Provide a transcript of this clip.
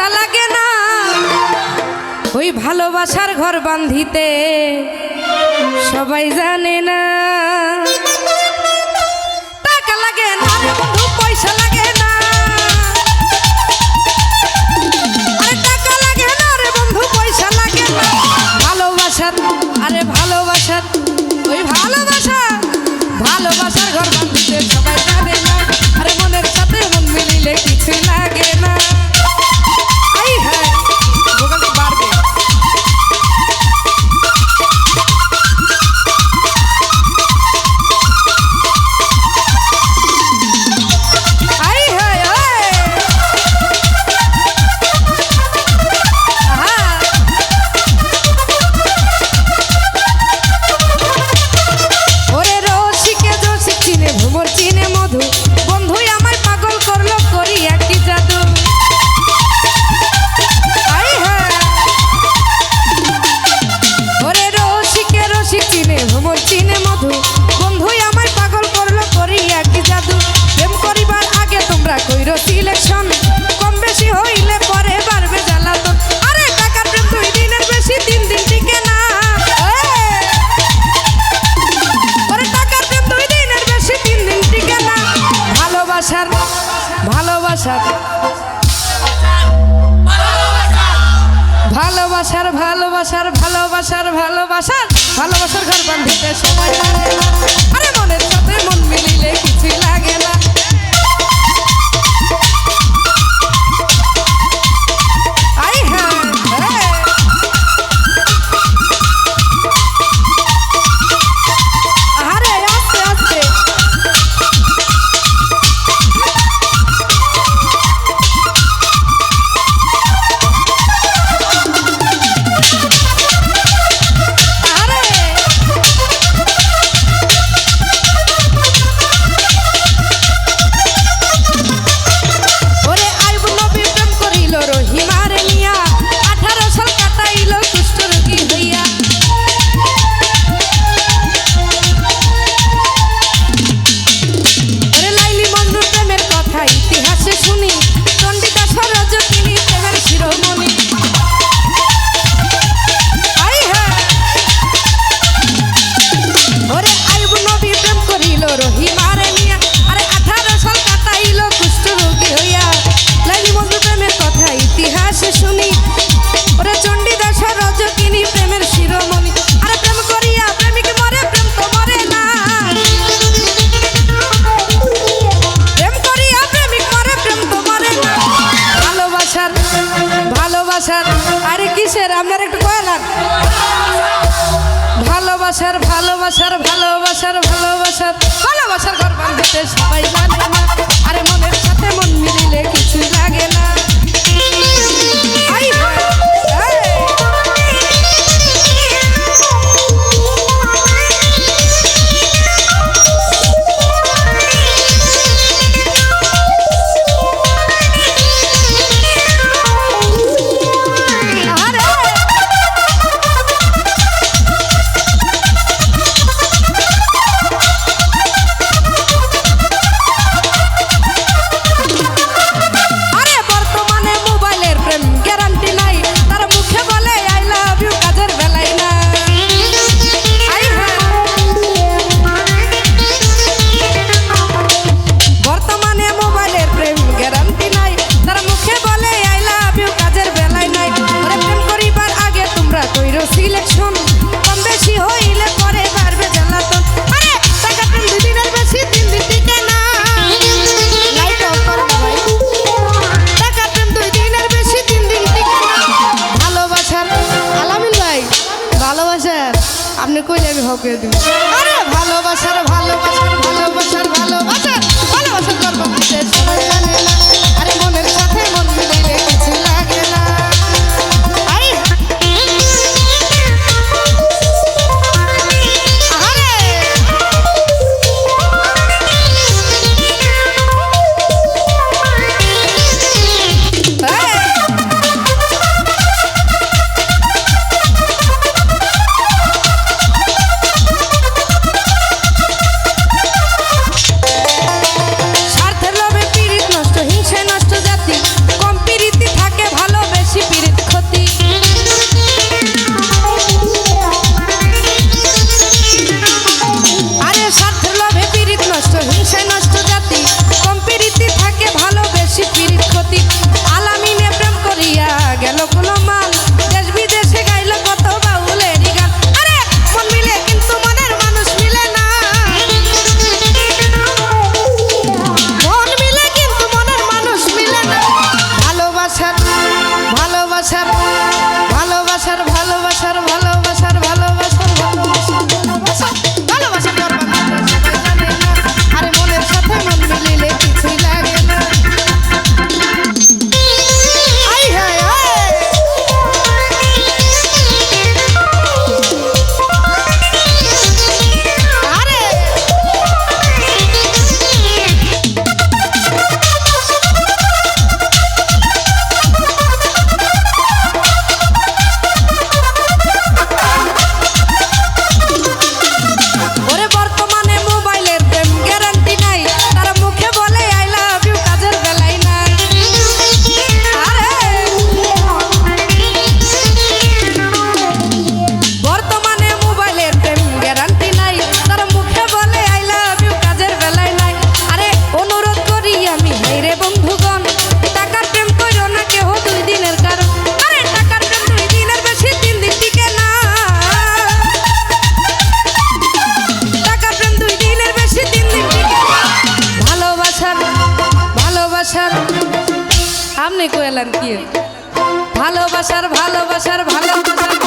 আশা লাগে না। ওই ভালোবাসার ঘর বান্ধিতে সবাই জানে না। ভালোবাসার ভালোবাসার ভালোবাসার ভালোবাসার ভালোবাসার ঘর বান্ধিতে সময় আরে মনের সাথে মন মিলিলে কিছু লাগে না। কিসের আপনার একটু কয়লান ভালোবাসার ভালোবাসার ভালোবাসার ভালোবাসার ভালোবাসার ঘর বান্ধতে সবাই জানে না। আরে মনের সাথে মন মিলিলে কিছু লাগে না। ঠকে আরে ভালোবাসার গেলেন কি? ভালোবাসার ভালোবাসার ভালোবাসার